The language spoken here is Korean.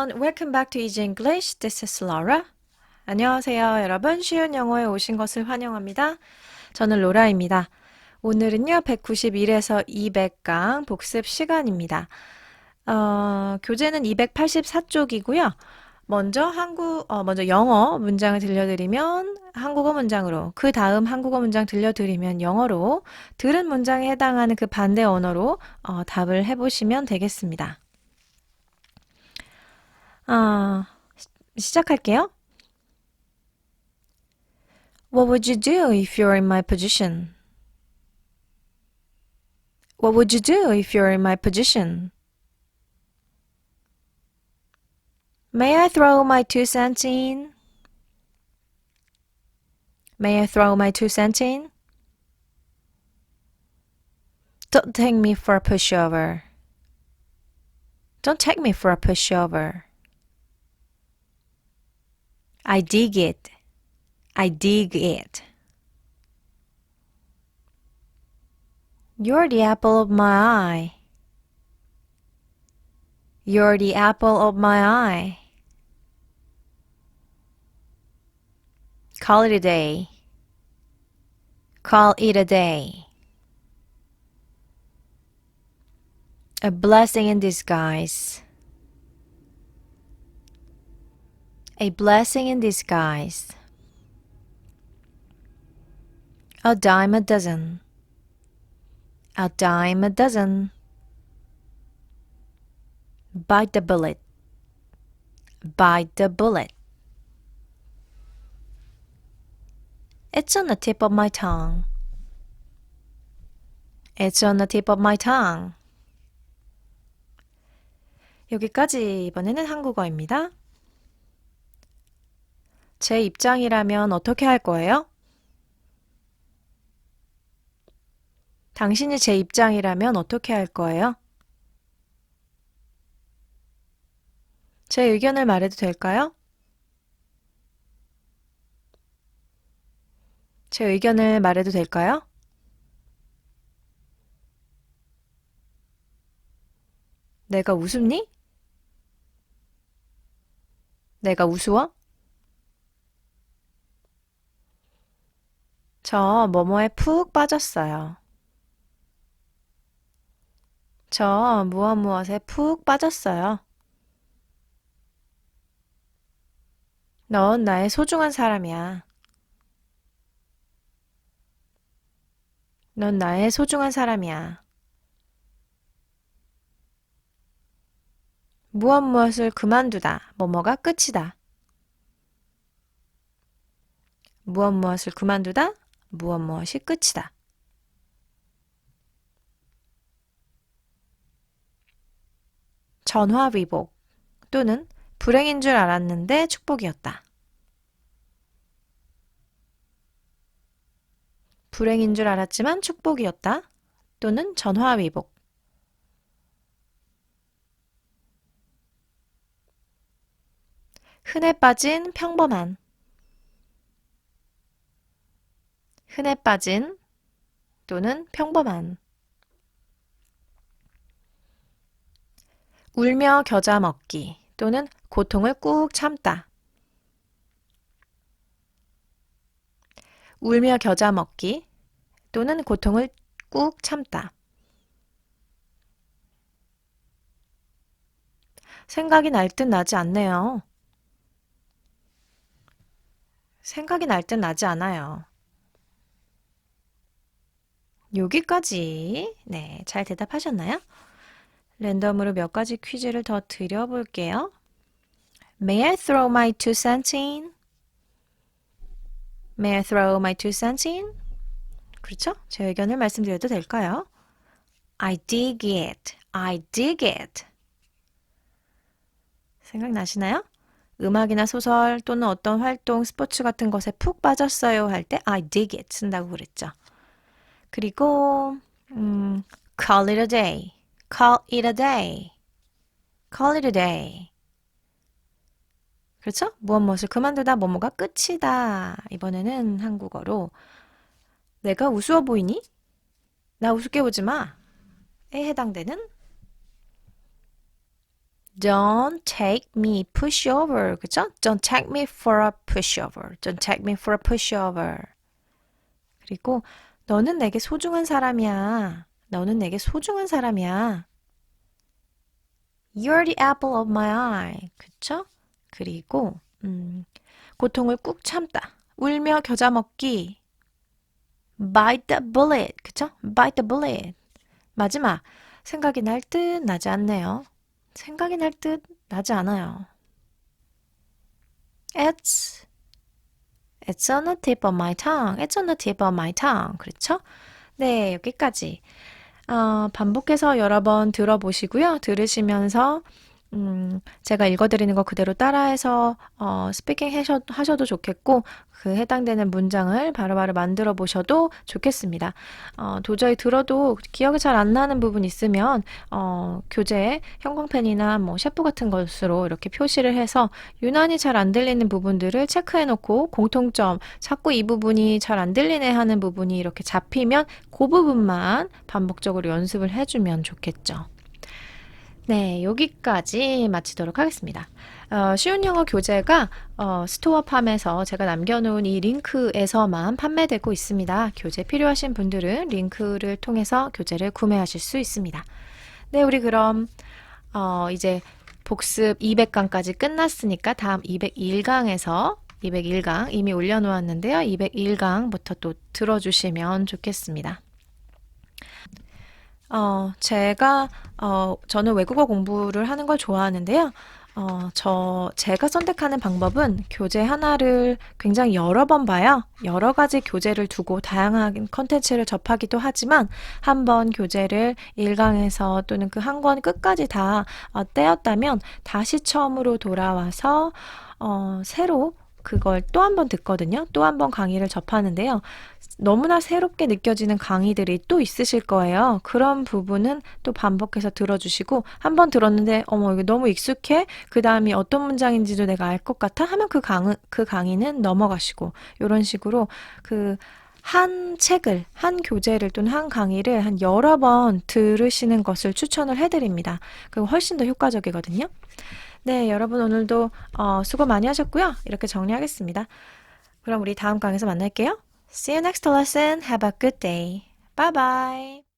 everyone. Welcome back to Easy English. This is Laura. 안녕하세요, 여러분. 쉬운 영어에 오신 것을 환영합니다. 저는 로라입니다. 오늘은요, 191에서 200강 복습 시간입니다. 어, 교재는 284쪽이고요. 먼저 한국, 어, 먼저 영어 문장을 들려드리면 한국어 문장으로, 그 다음 한국어 문장 들려드리면 영어로, 들은 문장에 해당하는 그 반대 언어로 어, 답을 해보시면 되겠습니다. 아, 시- 시작할게요. What would you do if you're in my position? What would you do if you're in my position? May I throw my two cents in? May I throw my two cents in? Don't take me for a pushover. Don't take me for a pushover. I dig it. I dig it. You're the apple of my eye. You're the apple of my eye. Call it a day. Call it a day. A blessing in disguise. A blessing in disguise. A dime a dozen. A dime a dozen. Bite the bullet. Bite the bullet. It's on the tip of my tongue. It's on the tip of my tongue. 여기까지 이번에는 한국어입니다. 제 입장이라면 어떻게 할 거예요? 당신이 제 입장이라면 어떻게 할 거예요? 제 의견을 말해도 될까요? 제 의견을 말해도 될까요? 내가 우습니? 내가 우스워? 저 뭐뭐에 푹 빠졌어요. 저 무엇 무엇에 푹 빠졌어요. 넌 나의 소중한 사람이야. 넌 나의 소중한 사람이야. 무엇 무엇을 그만두다. 뭐뭐가 끝이다. 무엇 무엇을 그만두다. 무엇 무엇이 끝이다. 전화위복 또는 불행인 줄 알았는데 축복이었다. 불행인 줄 알았지만 축복이었다. 또는 전화위복. 흔해 빠진 평범한. 흔해 빠진 또는 평범한. 울며 겨자 먹기 또는 고통을 꾹 참다. 울며 겨자 먹기 또는 고통을 꾹 참다. 생각이 날 듯 나지 않네요. 생각이 날 듯 나지 않아요. 여기까지 네, 잘 대답하셨나요? 랜덤으로 몇 가지 퀴즈를 더 드려볼게요. May I throw my two cents in? May I throw my two cents in? 그렇죠? 제 의견을 말씀드려도 될까요? I dig it. I dig it. 생각나시나요? 음악이나 소설 또는 어떤 활동, 스포츠 같은 것에 푹 빠졌어요 할 때 I dig it 쓴다고 그랬죠. 그리고 음, call it a day. call it a day. call it a day. 그렇죠? 무엇 무엇을 그만두다 뭐뭐가 끝이다. 이번에는 한국어로 내가 우스워 보이니? 나 우습게 보지 마. 에 해당되는 Don't take me pushover. 그죠? Don't take me for a pushover. Don't take me for a pushover. 그리고 너는 내게 소중한 사람이야. 너는 내게 소중한 사람이야. You're the apple of my eye. 그쵸? 그리고 음, 고통을 꾹 참다. 울며 겨자 먹기. Bite the bullet. 그쵸? Bite the bullet. 마지막. 생각이 날 듯 나지 않네요. 생각이 날 듯 나지 않아요. It's It's on the tip of my tongue. It's on the tip of my tongue. 그렇죠? 네, 여기까지. 어, 반복해서 여러 번 들어보시고요. 들으시면서 음, 제가 읽어드리는 거 그대로 따라해서 어, 스피킹 하셔, 하셔도 좋겠고 그 해당되는 문장을 바로바로 만들어 보셔도 좋겠습니다. 어, 도저히 들어도 기억이 잘 안 나는 부분 있으면 어, 교재 형광펜이나 뭐 셰프 같은 것으로 이렇게 표시를 해서 유난히 잘 안 들리는 부분들을 체크해 놓고 공통점 자꾸 이 부분이 잘 안 들리네 하는 부분이 이렇게 잡히면 그 부분만 반복적으로 연습을 해주면 좋겠죠. 네, 여기까지 마치도록 하겠습니다. 어, 쉬운 영어 교재가 어, 스토어팜에서 제가 남겨놓은 이 링크에서만 판매되고 있습니다. 교재 필요하신 분들은 링크를 통해서 교재를 구매하실 수 있습니다. 네, 우리 그럼 어, 이제 복습 200강까지 끝났으니까 다음 201강에서 201강 이미 올려놓았는데요. 201강부터 또 들어주시면 좋겠습니다. 어, 제가, 어, 저는 외국어 공부를 하는 걸 좋아하는데요. 어, 저, 제가 선택하는 방법은 교재 하나를 굉장히 여러 번 봐요. 여러 가지 교재를 두고 다양한 컨텐츠를 접하기도 하지만 한 번 교재를 1강에서 또는 그 한 권 끝까지 다 어, 떼었다면 다시 처음으로 돌아와서 어, 새로 그걸 또 한 번 듣거든요. 또 한 번 강의를 접하는데요. 너무나 새롭게 느껴지는 강의들이 또 있으실 거예요. 그런 부분은 또 반복해서 들어주시고 한 번 들었는데 어머 이거 너무 익숙해. 그 다음이 어떤 문장인지도 내가 알 것 같아 하면 그 강, 그 강의는 넘어가시고 이런 식으로 그한 책을, 한 교재를 또는 한 강의를 한 여러 번 들으시는 것을 추천을 해드립니다. 그거 훨씬 더 효과적이거든요. 네, 여러분 오늘도 어, 수고 많이 하셨고요. 이렇게 정리하겠습니다. 그럼 우리 다음 강에서 만날게요. See you next lesson. Have a good day. Bye bye.